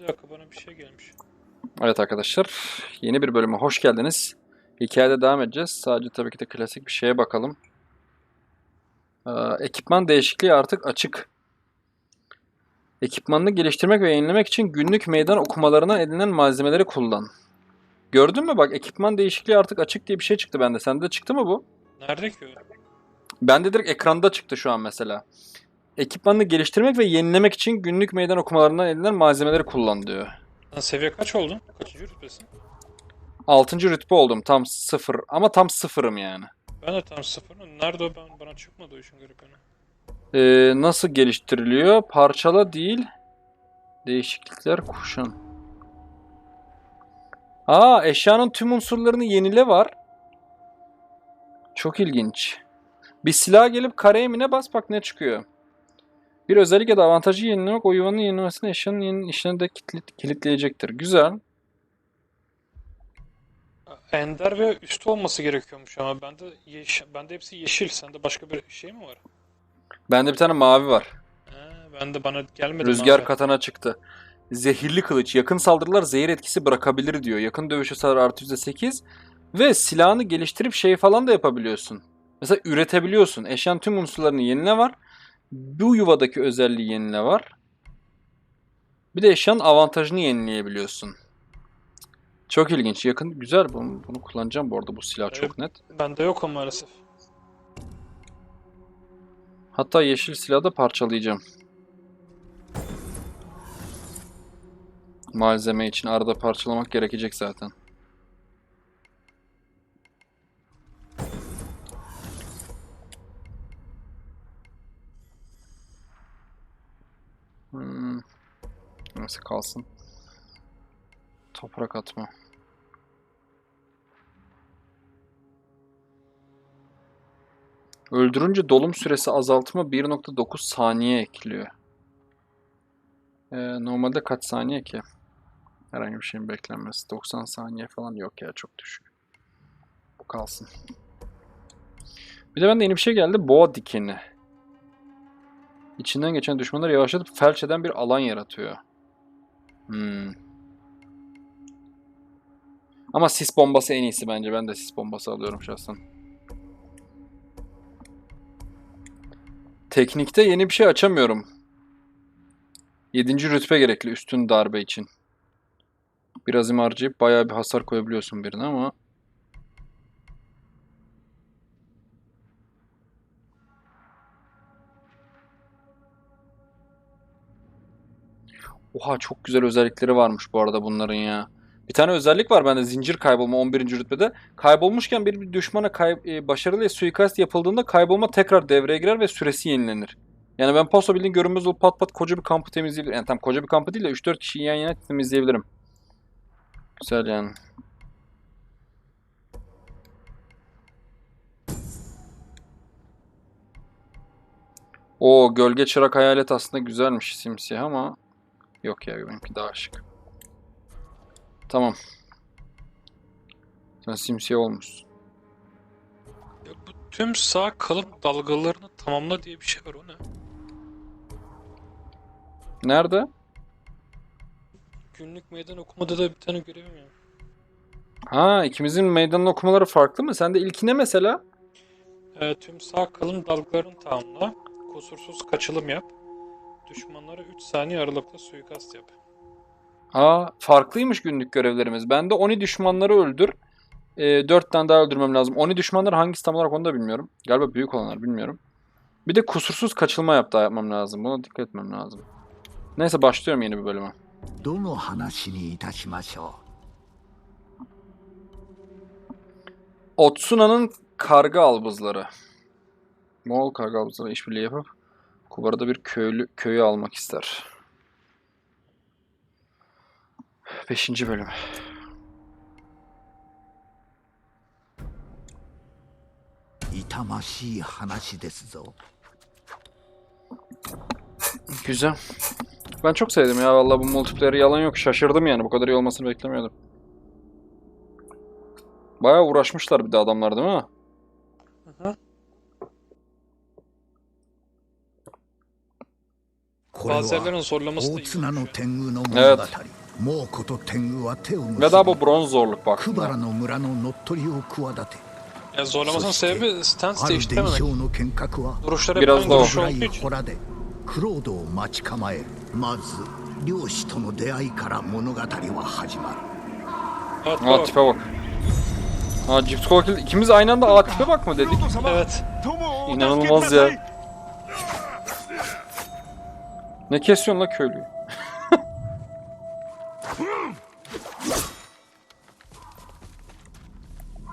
Bir dakika bana bir şey gelmiş. Evet arkadaşlar, yeni bir bölüme hoş geldiniz. Hikayede devam edeceğiz. Sadece tabii ki de klasik bir şeye bakalım. Ee, ekipman değişikliği artık açık. Ekipmanını geliştirmek ve yenilemek için günlük meydan okumalarına edinilen malzemeleri kullan. Gördün mü bak ekipman değişikliği artık açık diye bir şey çıktı bende. Sende de çıktı mı bu? Nerede ki? Bende direkt ekranda çıktı şu an mesela. Ekipmanını geliştirmek ve yenilemek için günlük meydan okumalarından edinilen malzemeleri kullan diyor. Sen seviye kaç oldun? Kaçıncı rütbesin? 6. rütbe oldum. Tam sıfır. Ama tam sıfırım yani. Ben de tam sıfır. Nerede o? Ben, bana çıkmadı o işin garip yanı. Ee, nasıl geliştiriliyor? Parçala değil. Değişiklikler kuşan. Aa eşyanın tüm unsurlarını yenile var. Çok ilginç. Bir silah gelip kare emine bas bak ne çıkıyor. Bir özellik ya da avantajı yenilemek o yuvanın yenilmesini eşyanın yeni de kilit- kilitleyecektir. Güzel. Ender ve üstü olması gerekiyormuş ama bende yeş bende hepsi yeşil. Sende başka bir şey mi var? Bende bir tane mavi var. Ha, ben de bana gelmedi Rüzgar mavi. katana çıktı. Zehirli kılıç. Yakın saldırılar zehir etkisi bırakabilir diyor. Yakın dövüş hasarı artı %8. Ve silahını geliştirip şey falan da yapabiliyorsun. Mesela üretebiliyorsun. Eşyan tüm unsurlarını yenile var. Bu yuvadaki özelliği yenile var. Bir de eşyanın avantajını yenileyebiliyorsun. Çok ilginç. Yakın güzel. Bunu, bunu kullanacağım bu arada. Bu silah çok net. Bende yok o maalesef. Hatta yeşil silahı da parçalayacağım. Malzeme için arada parçalamak gerekecek zaten. Hmm. Nasıl kalsın? Toprak atma. Öldürünce dolum süresi azaltma 1.9 saniye ekliyor. Ee, normalde kaç saniye ki? Herhangi bir şeyin beklenmesi. 90 saniye falan yok ya çok düşük. Bu kalsın. Bir de bende yeni bir şey geldi. Boğa dikeni. İçinden geçen düşmanları yavaşlatıp felç eden bir alan yaratıyor. Hmm. Ama sis bombası en iyisi bence. Ben de sis bombası alıyorum şahsen. Teknikte yeni bir şey açamıyorum. 7. rütbe gerekli üstün darbe için. Biraz im harcayıp bayağı bir hasar koyabiliyorsun birine ama Oha çok güzel özellikleri varmış bu arada bunların ya. Bir tane özellik var bende zincir kaybolma 11. rütbede. Kaybolmuşken bir, düşmana kay, e, başarılı suikast yapıldığında kaybolma tekrar devreye girer ve süresi yenilenir. Yani ben paso bildiğin görünmez olup pat pat koca bir kampı temizleyebilirim. Yani tam koca bir kampı değil de 3-4 kişiyi yan yana temizleyebilirim. Güzel yani. O gölge çırak hayalet aslında güzelmiş simsiyah ama yok ya benimki daha şık. Tamam. Sen simsiyah olmuşsun. Ya bu tüm sağ kalıp dalgalarını tamamla diye bir şey var o ne? Nerede? Günlük meydan okumada da bir tane görevim ya. Ha ikimizin meydanın okumaları farklı mı? Sende ilki ne mesela? Ee, tüm sağ kalın dalgalarını tamamla. Kusursuz kaçılım yap. Düşmanlara 3 saniye aralıkla suikast yap. Aa farklıymış günlük görevlerimiz. Bende Oni düşmanları öldür. E, 4 tane daha öldürmem lazım. Oni düşmanları hangisi tam olarak onu da bilmiyorum. Galiba büyük olanlar bilmiyorum. Bir de kusursuz kaçılma yap daha yapmam lazım. Buna dikkat etmem lazım. Neyse başlıyorum yeni bir bölüme. どの話にいたしましょ Otsuna'nın karga albızları. Moğol karga albızları işbirliği yapıp Kubarda bir köylü köyü almak ister. 5. bölüm. İtamashi hanashi desu zo. Güzel. Ben çok sevdim ya vallahi bu multiplayer'ı yalan yok. Şaşırdım yani bu kadar iyi olmasını beklemiyordum. Bayağı uğraşmışlar bir de adamlar değil mi? これは大.綱の天狗の物語、Evet. 猛虎と天狗は手を結 zorluk ク.バラの村の乗っ取りを企て zorlamasının そして sebebi ある伝 değiştirememek. 承の剣客は Duruşları hep Biraz aynı da o. duruş 暗い için. 洞でクロードを待ち構えるまず漁師との出会いから物語は始まる Aa bak. tipe bak. Aa Cips Kokil ikimiz aynı anda aa tipe bak mı dedik. Evet. İnanılmaz ya. Ne kesiyorsun la köylüyü?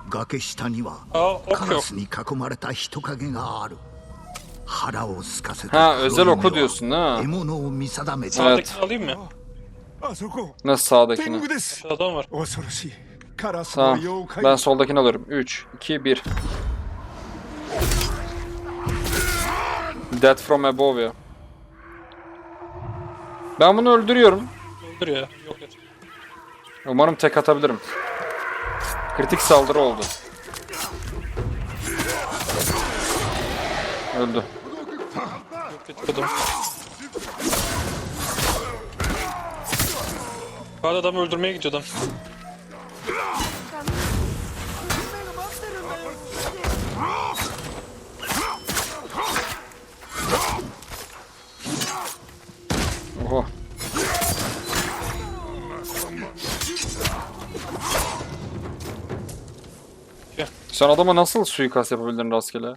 崖下には Aa カ ok ラ yok. スに囲まれた人影がある腹を空かせ Ha た özel 黒 oku 夢は diyorsun ha. 獲物を見定めて Evet. Sağdakini alayım mı? あそこ Nasıl 天 sağdakini? 狗です Şu adam var. 恐ろしいカラスの Tamam. 妖怪 Ben soldakini alıyorum. 3, 2, 1. Death from above ya. Ben bunu öldürüyorum. Öldür ya. Yok et. Umarım tek atabilirim. Kritik saldırı oldu. Öldü. Adam. Hadi adamı öldürmeye gidiyor Sen adama nasıl suikast yapabildin rastgele?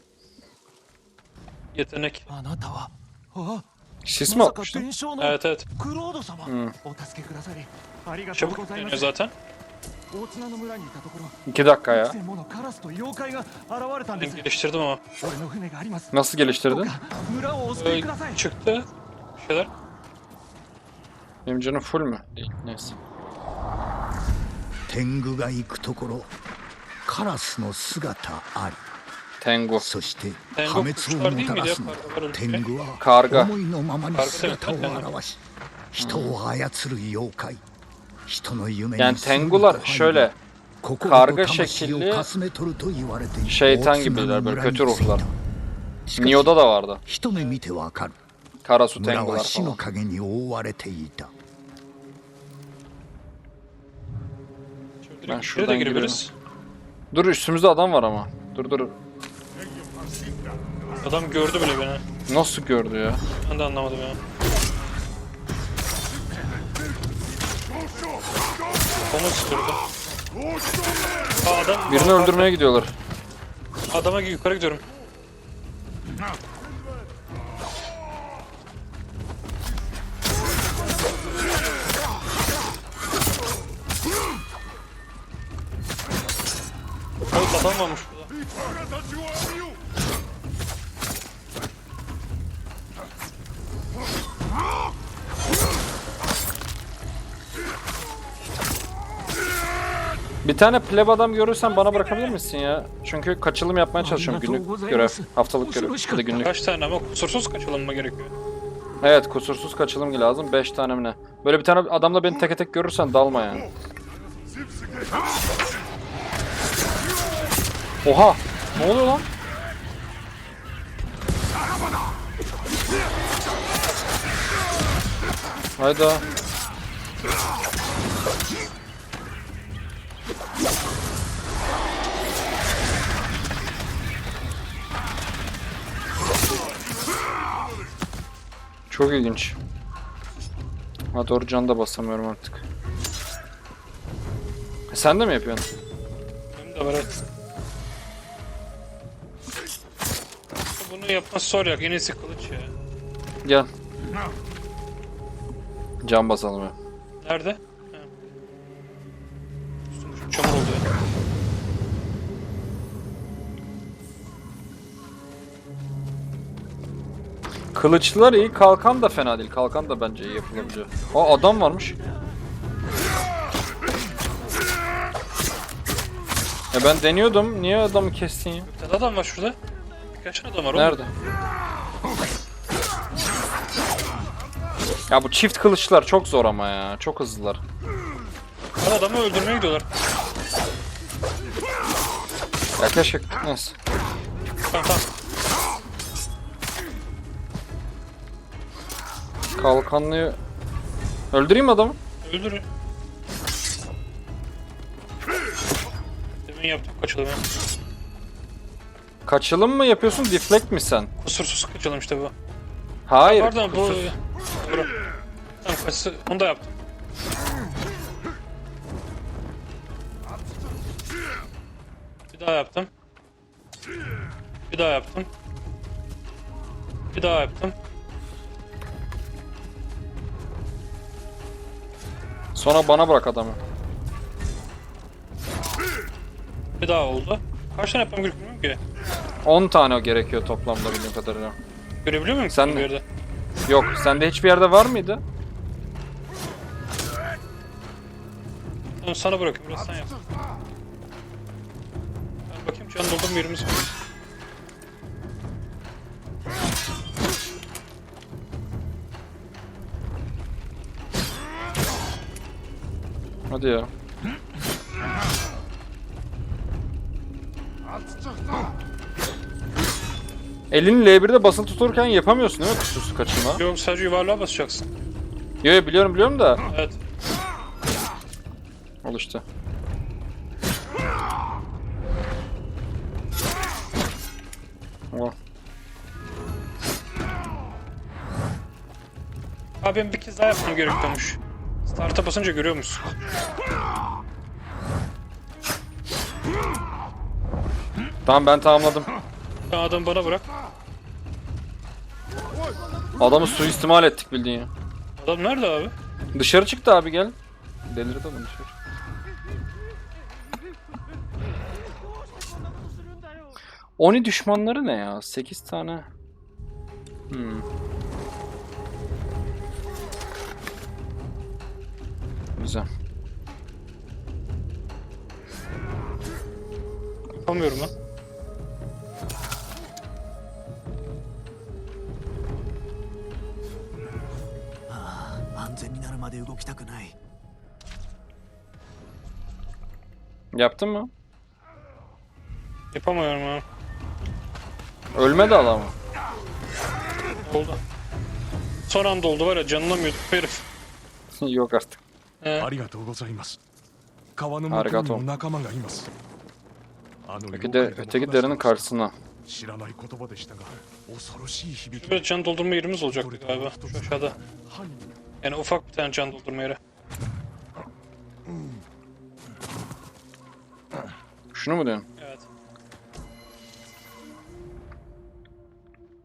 Yetenek. あなたはあ Sis mi まさか atmıştın? 伝承の Evet evet. クロード様、うんお助けくださりありがとう Çabuk ございま dönüyor す zaten. 大綱の村にいたところ 2 dakika ya. 千ものカラスと妖怪が現れたんで Ben す geliştirdim ama. 俺の船があります Nasıl どう geliştirdin? か村をお救いください Ee, çıktı. Bir şeyler. Benim canım full mü? Değil. Neyse. 天狗が行くところ カラスの姿あり。天狗そして破滅をもたらすのだ天狗は思いのままに姿を現し人を操る妖怪。人の夢に天狗は心の魂をかすめ取ると言われている大爪の村に着いた。しかし一目見てわかる。村は死の影に覆われていた。Şuradan girebiliriz. Dur üstümüzde adam var ama. Dur dur. Adam gördü bile beni. Nasıl gördü ya? Ben de anlamadım ya. Onu istiyordu. Aa, adam, Birini öldürmeye gidiyorlar. Adama yukarı gidiyorum. Adam varmış burada. Bir tane pleb adam görürsen bana bırakabilir misin ya? Çünkü kaçılım yapmaya çalışıyorum günlük görev. Haftalık görev. Ya da günlük. Kaç tane ama kusursuz kaçalım mı gerekiyor? Evet kusursuz kaçılım lazım. 5 tane mi ne? Böyle bir tane adamla beni tek tek görürsen dalma yani. Oha! Ne oluyor lan? Hayda. Çok ilginç. Ha doğru can da basamıyorum artık. E, Sen de mi yapıyorsun? Benim de var evet. Bunu yapması zor ya. En iyisi kılıç ya. Gel. Can basalım ya. Nerede? Ha. Üstüm şu çamur oldu ya. Kılıçlar iyi, kalkan da fena değil. Kalkan da bence iyi yapılabiliyor. Aa adam varmış. Ya ben deniyordum. Niye adamı kestin ya? Bir tane adam var şurada. Birkaç adam var oğlum. Nerede? Ya bu çift kılıçlar çok zor ama ya. Çok hızlılar. Lan adamı öldürmeye gidiyorlar. Ya keşke... Neyse. Tamam tamam. Kalkanlıyı... Öldüreyim adamı. Öldürün. Demin yaptım kaçalım ya. Kaçılım mı yapıyorsun, deflect mi sen? Kusursuz kaçalım işte bu. Hayır. Pardon bu... kusur- Doğru. Tamam kaçsı... Onu da yaptım. Bir daha yaptım. Bir daha yaptım. Bir daha yaptım. Sonra bana bırak adamı. Bir daha oldu. Kaç tane yapmam gerekiyor bilmiyorum ki. 10 tane gerekiyor toplamda bildiğim kadarıyla. Görebiliyor muyum? Sen bir yerde? Yok, sende hiçbir yerde var mıydı? Tamam sana bırakayım biraz sen yap. Ben bakayım can doldurma yerimiz var. Hadi ya. Elini L1'de basılı tuturken yapamıyorsun değil mi kusursuz kaçırma? Yok sadece yuvarlığa basacaksın. Yo yo biliyorum biliyorum da. Evet. Al işte. Al. Abi bir kez daha yapmam gerekiyormuş. Start'a basınca görüyor musun? Tamam ben tamamladım. Sen adamı bana bırak. Adamı suistimal ettik bildiğin ya. Adam nerede abi? Dışarı çıktı abi gel. Delirdi adam dışarı. Oni düşmanları ne ya? 8 tane. Hmm. Güzel. Yapamıyorum lan. Yaptın mı? Yapamıyorum ha. Ölmedi adam. Oldu. Son anda oldu var ya canlanmıyorduk herif. Yok artık. He. ありがとうございます川のありがとう向こうにも仲間がいますあの Öteki, de, öteki derinin karşısına. 知らない言葉でしたが恐ろしい響き Böyle can doldurma yerimiz olacaktı galiba. Şu aşağıda. 犯人 Yani ufak bir tane can doldurma yeri. Şunu mu diyorsun? Evet.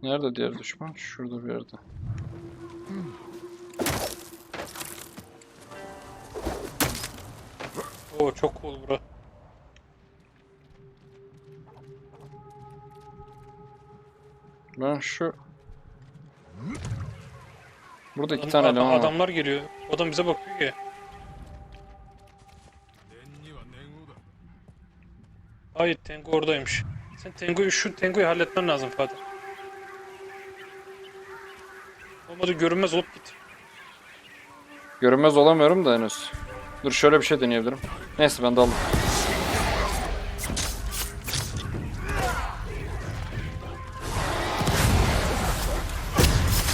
Nerede diğer düşman? Şurada bir yerde. Oo çok cool bura. Ben şu... Burada iki tane adam- eleman var. adamlar geliyor. Adam bize bakıyor ki. Hayır Tengu oradaymış. Sen Tengu'yu şu Tengu'yu halletmen lazım Fatih. Olmadı görünmez olup git. Görünmez olamıyorum da henüz. Dur şöyle bir şey deneyebilirim. Neyse ben daldım.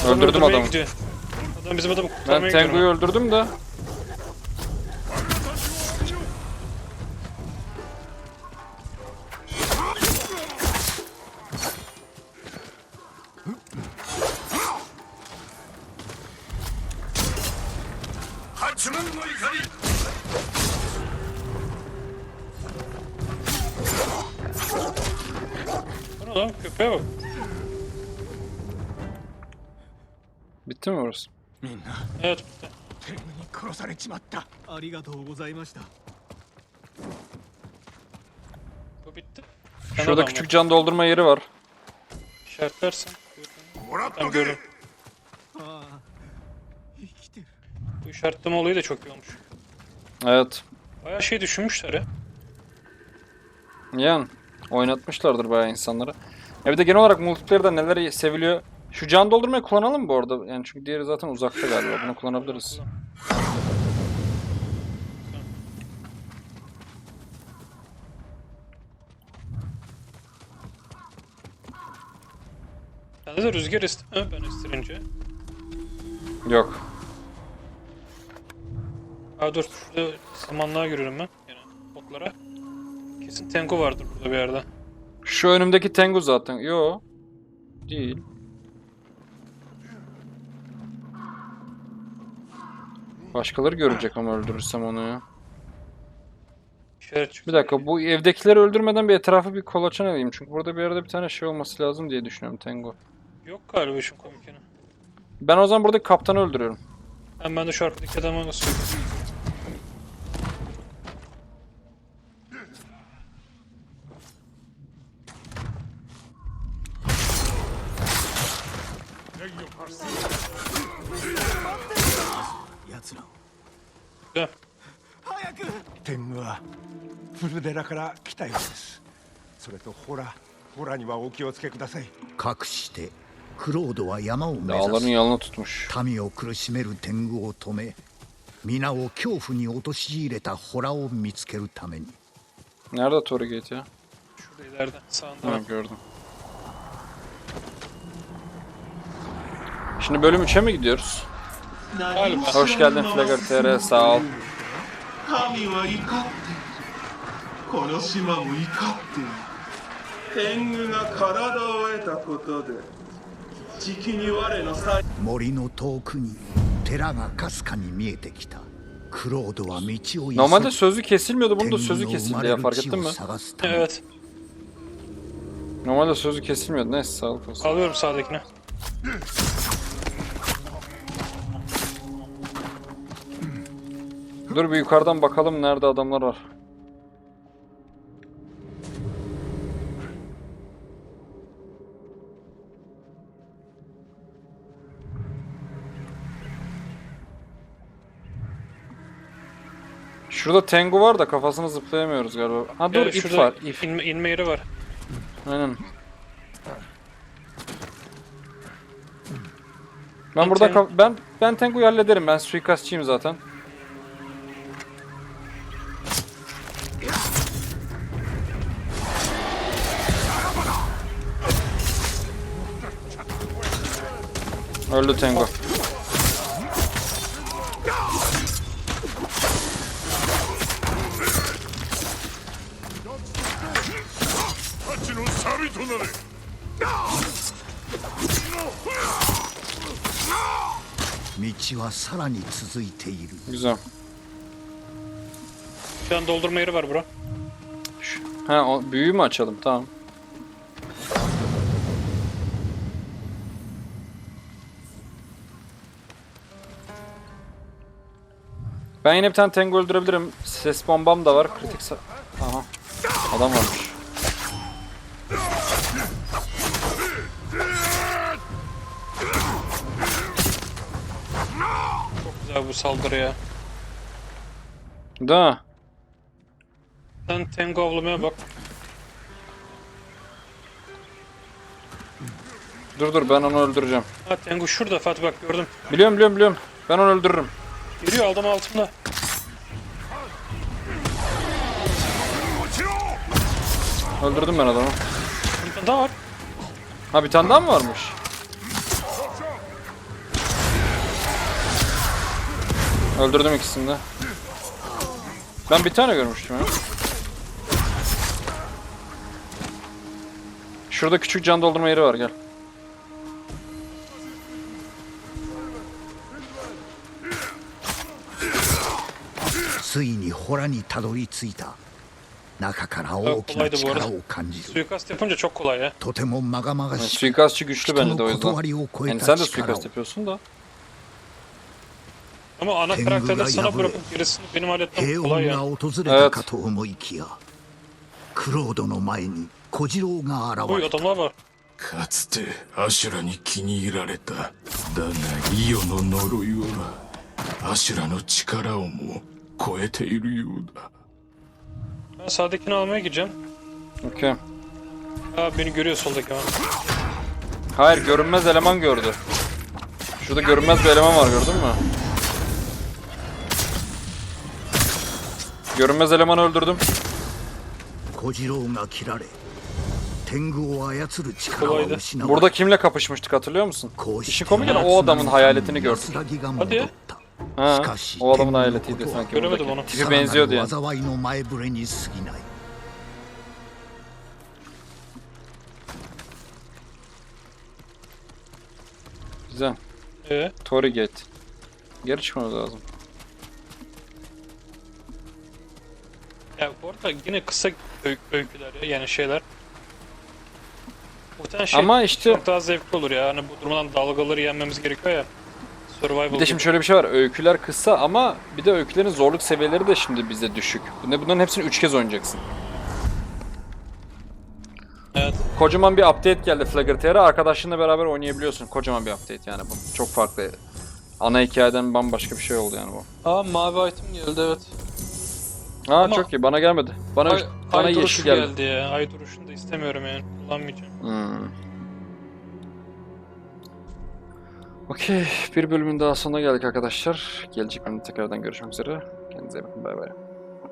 Öldürdüm adamı. gidiyor. Adam bizim adamı Ben kurtarmaya. Tengu'yu öldürdüm de. Bu ne lan köpeğe bak. Bitti mi orası? みんな Evet bitti. 天狗に殺されちまったありがとうございました Bu bitti. Sen Şurada adam küçük var. can doldurma yeri var. İşaretlersen. もらっ Tamam とけ gördüm. ああ生きてる Bu işaretleme olayı da çok iyi olmuş. Evet. Bayağı şey düşünmüşler ya. Yani oynatmışlardır bayağı insanlara. Ya bir de genel olarak multiplayer'da neler seviliyor. şu can doldurmayı kullanalım mı bu arada? Yani çünkü diğeri zaten uzakta galiba. Bunu kullanabiliriz. Sende de rüzgar mi? Ben estirince. Yok. Aa dur şurada samanlığa giriyorum ben. Yani botlara. Kesin Tengu vardır burada bir yerde. Şu önümdeki Tengu zaten. Yo. Değil. Başkaları görecek ama öldürürsem onu ya. Bir dakika bu evdekileri öldürmeden bir etrafı bir kolaçan edeyim. Çünkü burada bir yerde bir tane şey olması lazım diye düşünüyorum Tengu. Yok galiba işin komikini. Ben o zaman buradaki kaptanı öldürüyorum. Hem ben de şu arkadaki adamı nasıl Güzel. 天狗はフルデラから来たようですそれとホラホラにはお気をつけくださいかくしてクロードは山を目 Dağların 指す yanına tutmuş. 民を苦しめる天狗を止め皆を恐怖に陥れたホラを見つけるために Nerede Torigate ya? Şurada ileride. Sağında. Ha var. gördüm. Şimdi bölüm 3'e mi gidiyoruz? Galiba. Hoş geldin Flagger TR sağ ol. 神は怒ってこの島も怒って天狗が体を得たことでじきに我の才森の遠くに寺がかすかに見えてきたクロードは道を急ぎ Normalde sözü kesilmiyordu. Bunun da 天狗 sözü の生ま kesildi れ ya る fark 地 ettin を mi? 探すため Evet. Normalde sözü kesilmiyordu. Neyse sağlık olsun. Alıyorum sağdakini. Dur bir yukarıdan bakalım nerede adamlar var. Şurada Tengu var da kafasını zıplayamıyoruz galiba. Ha dur Ee, ip var. ip. Inme, inme yeri var. Aynen. Ben burada ben ben Tengu'yu hallederim. Ben suikastçıyım zaten. Öldü Tango. Güzel. Şu an doldurma yeri var bura. Ha o büyüyü mü açalım? Tamam. Ben yine bir tane Tengu öldürebilirim. Ses bombam da var. Kritik sa- Aha. Adam varmış. Çok güzel bu saldırı ya. Mi? Sen Tengu avlamaya bak. Dur dur ben onu öldüreceğim. Ha Tengu şurada Fatih bak gördüm. Biliyorum biliyorum biliyorum. Ben onu öldürürüm. Geliyor adam altında. Öldürdüm ben adamı. Bir tane daha var. Ha bir tane daha mı varmış? Öldürdüm ikisini de. Ben bir tane görmüştüm ya. Şurada küçük can doldurma yeri var gel. ついに洞にたどり着いた。中から大きな力を感じとてもまがしい断りを超えた平穏が訪れたかと思いきやクロードの前に小次郎が現れかつてアシュラに気に入られた。だがイオの呪いはアシュラの力をも超えているようだ Ben sağdakini almaya gideceğim. Okey. Ha beni görüyor soldaki ama. Hayır görünmez eleman gördü. Şurada görünmez bir eleman var gördün mü? Görünmez elemanı öldürdüm. 小次郎が切られ 天狗を操る力は失わ Burada kimle kapışmıştık hatırlıyor musun? こうして İşin komik olan o adamın hayaletini gördük. 安らぎが戻った。 Ha, しかし o adamın 天狗の hayaletiydi ことは sanki Göremedim buradaki. onu. Tipi さらな benziyordu る yani. 災いの前触れに過ぎない。 Güzel. Ee, Tory Gate. Geri çıkmamız lazım. ya bu arada yine kısa öy- öyküler ya yani şeyler. Muhtemelen şey Ama işte çok daha zevkli olur ya. Hani bu durumdan dalgaları yenmemiz gerekiyor ya. Survival bir de şimdi şöyle bir şey var. Öyküler kısa ama bir de öykülerin zorluk seviyeleri de şimdi bizde düşük. Ne bunların hepsini 3 kez oynayacaksın. Evet. Kocaman bir update geldi Flaggerter'a. Arkadaşınla beraber oynayabiliyorsun. Kocaman bir update yani bu. Çok farklı. Ana hikayeden bambaşka bir şey oldu yani bu. Aa mavi item geldi evet. Ha Ama- çok iyi. Bana gelmedi. Bana Ay, bana ay yeşil geldi. geldi ya. Ay duruşunu da istemiyorum yani. Kullanmayacağım. Hmm. Okey. Bir bölümün daha sonuna geldik arkadaşlar. Gelecek bölümde tekrardan görüşmek üzere. Kendinize iyi bakın. Bay bay.